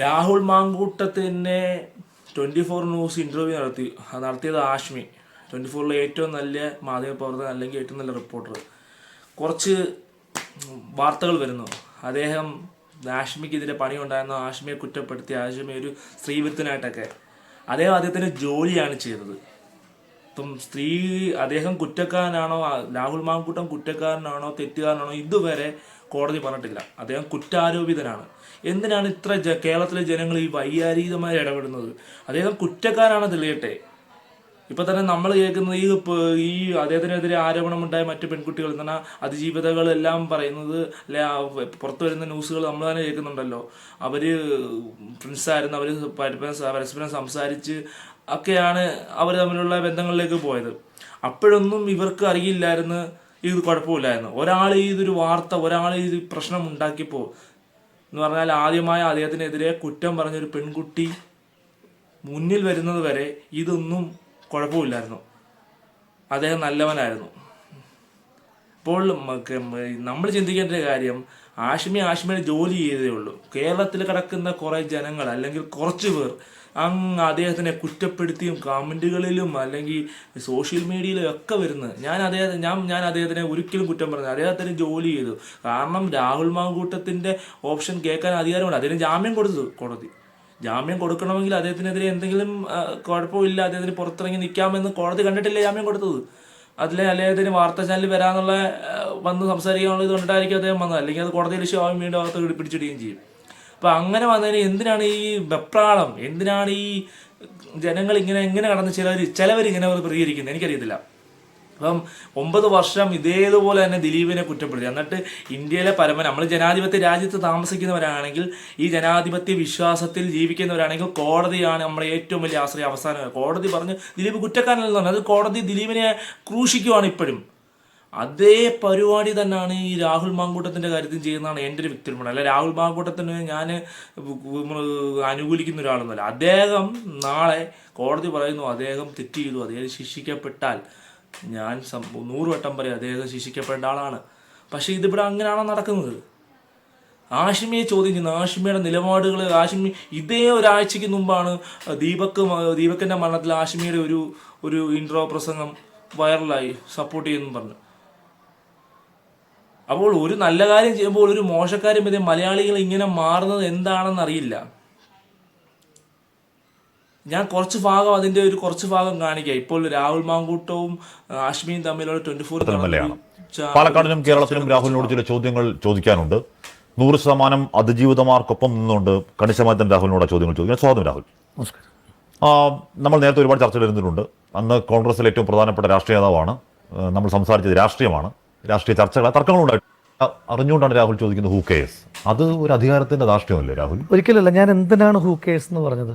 രാഹുൽ മാങ്കൂട്ടത്തിനെ twenty four news interview നടത്തി നടത്തിയത് ആഷ്മി ട്വന്റി ഫോറിലെ ഏറ്റവും നല്ല മാധ്യമപ്രവർത്തകൻ അല്ലെങ്കിൽ ഏറ്റവും നല്ല റിപ്പോർട്ടർ കുറച്ച് വാർത്തകൾ വരുന്നു. അദ്ദേഹം ആഷ്മിക്കെതിരെ പണി ഉണ്ടായിരുന്ന ആഷ്മിയെ കുറ്റപ്പെടുത്തി. ആഷ്മി ഒരു സ്ത്രീവിരുദ്ധനായിട്ടൊക്കെ. അദ്ദേഹം അദ്ദേഹത്തിന് ജോലിയാണ് ചെയ്തത്. ഇപ്പം സ്ത്രീ അദ്ദേഹം കുറ്റക്കാരനാണോ രാഹുൽ മാങ്കൂട്ടം കുറ്റക്കാരനാണോ തെറ്റുകാരനാണോ ഇതുവരെ കോടതി പറഞ്ഞിട്ടില്ല. അദ്ദേഹം കുറ്റാരോപിതനാണ്. എന്തിനാണ് ഇത്ര കേരളത്തിലെ ജനങ്ങൾ ഈ വൈകാരികമായി ഇടപെടുന്നത്? അദ്ദേഹം കുറ്റക്കാരാണ് തെളിയട്ടെ. ഇപ്പൊ തന്നെ നമ്മൾ കേൾക്കുന്നത് ഈ ഈ അദ്ദേഹത്തിനെതിരെ ആരോപണമുണ്ടായ മറ്റു പെൺകുട്ടികൾ എന്ന് പറഞ്ഞാൽ അതിജീവിതകൾ എല്ലാം പറയുന്നത് പുറത്തു വരുന്ന ന്യൂസുകൾ നമ്മൾ തന്നെ കേൾക്കുന്നുണ്ടല്ലോ. അവർ ഫ്രണ്ട്സായിരുന്നു അവർ പരസ്പരം സംസാരിച്ച് ഒക്കെയാണ് അവർ തമ്മിലുള്ള ബന്ധങ്ങളിലേക്ക് പോയത്. അപ്പോഴൊന്നും ഇവർക്ക് അറിയില്ലായിരുന്നു ഇത് കുഴപ്പമില്ലായിരുന്നു. ഒരാൾ ഇതൊരു വാർത്ത ഒരാൾ ഇത് പ്രശ്നം ഉണ്ടാക്കിയപ്പോൾ എന്ന് പറഞ്ഞാൽ ആദ്യമായ അദ്ദേഹത്തിനെതിരെ കുറ്റം പറഞ്ഞൊരു പെൺകുട്ടി മുന്നിൽ വരുന്നത് വരെ ഇതൊന്നും കുഴപ്പമില്ലായിരുന്നു. അദ്ദേഹം നല്ലവനായിരുന്നു. ഇപ്പോൾ നമ്മൾ ചിന്തിക്കേണ്ട ഒരു കാര്യം ആഷ്മി ആഷ്മിയുടെ ജോലി ചെയ്തേ ഉള്ളൂ. കേരളത്തിൽ കിടക്കുന്ന കുറേ ജനങ്ങൾ അല്ലെങ്കിൽ കുറച്ച് പേർ അങ്ങ് അദ്ദേഹത്തിനെ കുറ്റപ്പെടുത്തിയും കമന്റുകളിലും അല്ലെങ്കിൽ സോഷ്യൽ മീഡിയയിലും ഒക്കെ വരുന്നത്. ഞാൻ അദ്ദേഹത്തെ ഞാൻ ഞാൻ അദ്ദേഹത്തിനെ ഒരിക്കലും കുറ്റം പറഞ്ഞു അദ്ദേഹത്തിന് ജോലി ചെയ്തു. കാരണം രാഹുൽ മാങ്കൂട്ടത്തിന്റെ ഓപ്ഷൻ കേൾക്കാൻ അധികാരമുണ്ട്. അതിന് ജാമ്യം കൊടുത്തു കോടതി. ജാമ്യം കൊടുക്കണമെങ്കിൽ അദ്ദേഹത്തിനെതിരെ എന്തെങ്കിലും കുഴപ്പമില്ല. അദ്ദേഹത്തിന് പുറത്തിറങ്ങി നിൽക്കാമെന്ന് കോടതി കണ്ടിട്ടില്ല ജാമ്യം കൊടുത്തത്? അതിലെ അദ്ദേഹത്തിന് വാർത്താ ചാനലിൽ വരാന്നുള്ള വന്ന് സംസാരിക്കാനുള്ള ഇത് കണ്ടിട്ടായിരിക്കും അദ്ദേഹം വന്നത്. അല്ലെങ്കിൽ അത് കോടതിയിൽ ഇഷ്യൂ ആവും വീണ്ടും അകത്ത് പിടിച്ചിടുകയും ചെയ്യും. അപ്പൊ അങ്ങനെ വന്നതിന് എന്തിനാണ് ഈ വെപ്രാളം? എന്തിനാണ് ഈ ജനങ്ങൾ ഇങ്ങനെ എങ്ങനെ കടന്ന് ചിലവർ ചിലവർ ഇങ്ങനെ പ്രതികരിക്കുന്നത്? എനിക്കറിയത്തില്ല. അപ്പം ഒമ്പത് വർഷം ഇതേതുപോലെ തന്നെ ദിലീപിനെ കുറ്റപ്പെടുത്തി. എന്നിട്ട് ഇന്ത്യയിലെ പരമ നമ്മൾ ജനാധിപത്യ രാജ്യത്ത് താമസിക്കുന്നവരാണെങ്കിൽ ഈ ജനാധിപത്യ വിശ്വാസത്തിൽ ജീവിക്കുന്നവരാണെങ്കിൽ കോടതിയാണ് നമ്മുടെ ഏറ്റവും വലിയ ആശ്രയ അവസാനം. കോടതി പറഞ്ഞ് ദിലീപ് കുറ്റക്കാരനല്ലെന്ന് പറഞ്ഞു അത് കോടതി ദിലീപിനെ ക്രൂശിക്കുവാണ് ഇപ്പോഴും. അതേ പരിപാടി തന്നെയാണ് ഈ രാഹുൽ മാങ്കൂട്ടത്തിന്റെ കാര്യത്തിൽ ചെയ്യുന്നതാണ് എന്റെ ഒരു വ്യക്തിപരമാണ് അല്ല രാഹുൽ മാങ്കൂട്ടത്തിന് ഞാൻ അനുകൂലിക്കുന്ന ഒരാളൊന്നുമല്ല. അദ്ദേഹം നാളെ കോടതി പറയുന്നു അദ്ദേഹം തെറ്റ് ചെയ്തു അദ്ദേഹം ശിക്ഷിക്കപ്പെട്ടാൽ ഞാൻ നൂറ് വട്ടം പറയും അദ്ദേഹം ശിക്ഷിക്കപ്പെട്ട ആളാണ്. പക്ഷെ ഇതിവിടെ അങ്ങനെയാണോ നടക്കുന്നത്? ആഷിമിയെ ചോദ്യം ചെയ്യുന്നു. ആഷിമിയുടെ നിലപാടുകൾ ആഷിമി ഇതേ ഒരാഴ്ചയ്ക്ക് മുമ്പാണ് ദീപക് ദീപക്കിന്റെ മരണത്തിൽ ആഷിമിയുടെ ഒരു ഒരു ഇൻട്രോ പ്രസംഗം വൈറലായി സപ്പോർട്ട് ചെയ്യുന്നു പറഞ്ഞു. അപ്പോൾ ഒരു നല്ല കാര്യം ചെയ്യുമ്പോൾ ഒരു മോശക്കാര്യം വരെ മലയാളികൾ ഇങ്ങനെ മാറുന്നത് എന്താണെന്ന് അറിയില്ല. ഞാൻ കുറച്ച് ഭാഗം അതിന്റെ ഒരു കുറച്ച് ഭാഗം കാണിക്കാം. ഇപ്പോൾ രാഹുൽ മാങ്കൂട്ടവും അശ്മിയും തമ്മിലുള്ള ട്വന്റി ഫോർ പാലക്കാടിനും കേരളത്തിനും രാഹുലിനോട് ചില ചോദ്യങ്ങൾ ചോദിക്കാനുണ്ട്. നൂറ് ശതമാനം അതിജീവിതമാർക്കൊപ്പം നിന്നുകൊണ്ട് കണിശമായി തന്നെ രാഹുലിനോട് ചോദ്യങ്ങൾ ചോദിക്കാൻ സ്വാഗതം രാഹുൽ. നമ്മൾ നേരത്തെ ഒരുപാട് ചർച്ചകൾ ഇരുന്നിട്ടുണ്ട്. അന്ന് കോൺഗ്രസിലെ ഏറ്റവും പ്രധാനപ്പെട്ട രാഷ്ട്രീയ നേതാവാണ്. നമ്മൾ സംസാരിച്ചത് രാഷ്ട്രീയമാണ്. രാഷ്ട്രീയ ചർച്ചകൾ തർക്കങ്ങളുണ്ടായിട്ട് അറിഞ്ഞുകൊണ്ടാണ് രാഹുൽ ചോദിക്കുന്നത് ഹൂ കേസ് അത് ഒരു അധികാരത്തിന്റെ ധാർഷ്ട്യമല്ലേ രാഹുൽ? ഒരിക്കലല്ല ഞാൻ എന്തിനാണ് ഹൂ കേസ് എന്ന് പറഞ്ഞത്?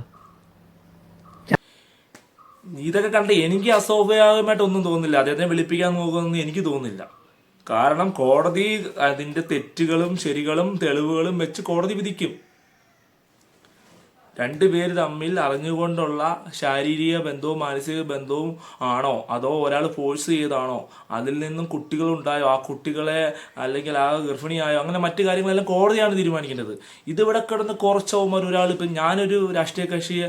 ഇതൊക്കെ കണ്ട് എനിക്ക് അസ്വാഭാവികമായിട്ടൊന്നും തോന്നുന്നില്ല. അദ്ദേഹത്തെ വിളിപ്പിക്കാൻ നോക്കുമെന്ന് എനിക്ക് തോന്നുന്നില്ല. കാരണം കോടതി അതിന്റെ തെറ്റുകളും ശരികളും തെളിവുകളും വെച്ച് കോടതി വിധിക്കും. രണ്ടുപേര് തമ്മിൽ അറിഞ്ഞുകൊണ്ടുള്ള ശാരീരിക ബന്ധവും മാനസിക ബന്ധവും ആണോ? അതോ ഒരാൾ ഫോഴ്സ് ചെയ്താണോ അതിൽ നിന്നും കുട്ടികളുണ്ടായോ? ആ കുട്ടികളെ അല്ലെങ്കിൽ ആ ഗർഭിണിയായോ? അങ്ങനെ മറ്റു കാര്യങ്ങളെല്ലാം കോടതിയാണ് തീരുമാനിക്കേണ്ടത്. ഇതിവിടെ കിടന്ന് കുറച്ചവന്മാർ ഒരാൾ ഇപ്പം ഞാനൊരു രാഷ്ട്രീയ കക്ഷിയെ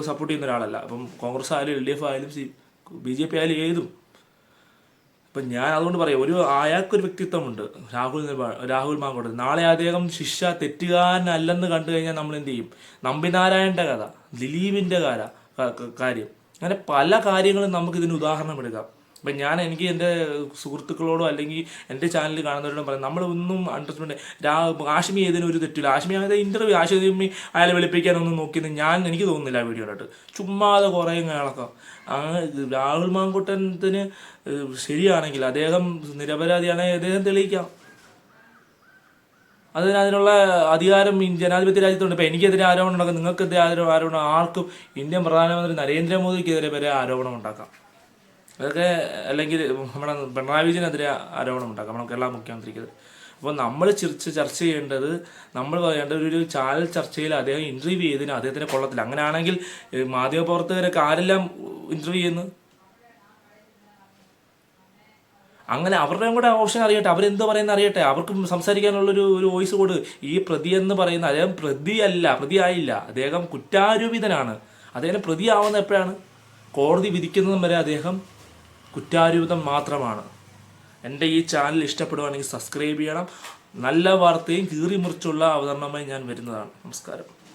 സപ്പോർട്ട് ചെയ്യുന്ന ഒരാളല്ല. അപ്പം കോൺഗ്രസ് ആയാലും എൽ ഡി എഫ് ആയാലും സി ബി ജെ പി ആയാലും ഏതും. ഇപ്പം ഞാൻ അതുകൊണ്ട് പറയാം ഒരു അയാൾക്കൊരു വ്യക്തിത്വമുണ്ട് രാഹുൽ രാഹുൽ മാങ്കോട് നാളെ അദ്ദേഹം ശിക്ഷ തെറ്റുകാരനല്ലെന്ന് കണ്ടു കഴിഞ്ഞാൽ നമ്മൾ എന്ത് ചെയ്യും? നമ്പിനാരായണന്റെ കഥ ദിലീപിന്റെ കാര്യം. അങ്ങനെ പല കാര്യങ്ങളും നമുക്ക് ഇതിന് ഉദാഹരണം എടുക്കാം. ഇപ്പം ഞാൻ എനിക്ക് എന്റെ സുഹൃത്തുക്കളോടോ അല്ലെങ്കിൽ എന്റെ ചാനൽ കാണുന്നവരോടും പറയാം നമ്മളൊന്നും അണ്ടർസ്റ്റാൻഡ് രാ ആഷ്മി ഏതിനും ഒരു തെറ്റില്ല ആഷ്മി അതായത് ഇന്റർവ്യൂ ആഷ്മി അയാളെ വെളുപ്പിക്കാനൊന്നും നോക്കിയെന്ന് ഞാൻ എനിക്ക് തോന്നുന്നില്ല ആ വീഡിയോ കണ്ടിട്ട് ചുമ്മാതെ കുറേ കേളക്കാം ആ രാഹുൽ മാങ്കുട്ടത്തിന് ശരിയാണെങ്കിൽ അദ്ദേഹം നിരപരാധിയാണെങ്കിൽ അദ്ദേഹം തെളിയിക്കാം. അതിന് അതിനുള്ള അധികാരം ജനാധിപത്യ രാജ്യത്തുണ്ട്. ഇപ്പം എനിക്കെതിരെ ആരോപണം ഉണ്ടാക്കാം. നിങ്ങൾക്കെതിരെ ആരോ- ആരോപണം ആർക്കും ഇന്ത്യൻ പ്രധാനമന്ത്രി നരേന്ദ്രമോദിക്കെതിരെ വരെ ആരോപണം ഉണ്ടാക്കാം. അതൊക്കെ അല്ലെങ്കിൽ നമ്മുടെ പിണറായി വിജയനെതിരെ ആരോപണം ഉണ്ടാക്കാം. നമ്മുടെ കേരള മുഖ്യമന്ത്രിക്ക് അപ്പോൾ നമ്മൾ ചർച്ച ചർച്ച ചെയ്യേണ്ടത് നമ്മൾ പറയേണ്ടത് ഒരു ചാനൽ ചർച്ചയിൽ അദ്ദേഹം ഇന്റർവ്യൂ ചെയ്തതിന് അദ്ദേഹത്തിന് കൊള്ളത്തില്ല അങ്ങനെയാണെങ്കിൽ മാധ്യമ മാധ്യമപ്രവർത്തകരൊക്കെ ആരെല്ലാം ഇന്റർവ്യൂ ചെയ്യുന്നു? അങ്ങനെ അവരുടെയും കൂടെ ഓപ്ഷൻ അറിയട്ടെ. അവരെന്ത് പറയുന്ന അറിയട്ടെ. അവർക്ക് സംസാരിക്കാനുള്ളൊരു ഒരു വോയിസ് കൊടു. ഈ പ്രതി എന്ന് പറയുന്ന അദ്ദേഹം പ്രതിയല്ല പ്രതിയായില്ല. അദ്ദേഹം കുറ്റാരോപിതനാണ്. അദ്ദേഹം പ്രതിയാവുന്ന എപ്പോഴാണ്? കോടതി വിധിക്കുന്നതും വരെ അദ്ദേഹം കുറ്റാരോപിതം മാത്രമാണ്. എന്റെ ഈ ചാനൽ ഇഷ്ടപ്പെടുവാണെങ്കിൽ സബ്സ്ക്രൈബ് ചെയ്യണം. നല്ല വാർത്തയും കീറി മുറിച്ചുള്ള അവതരണമായി ഞാൻ വരുന്നതാണ്. നമസ്കാരം.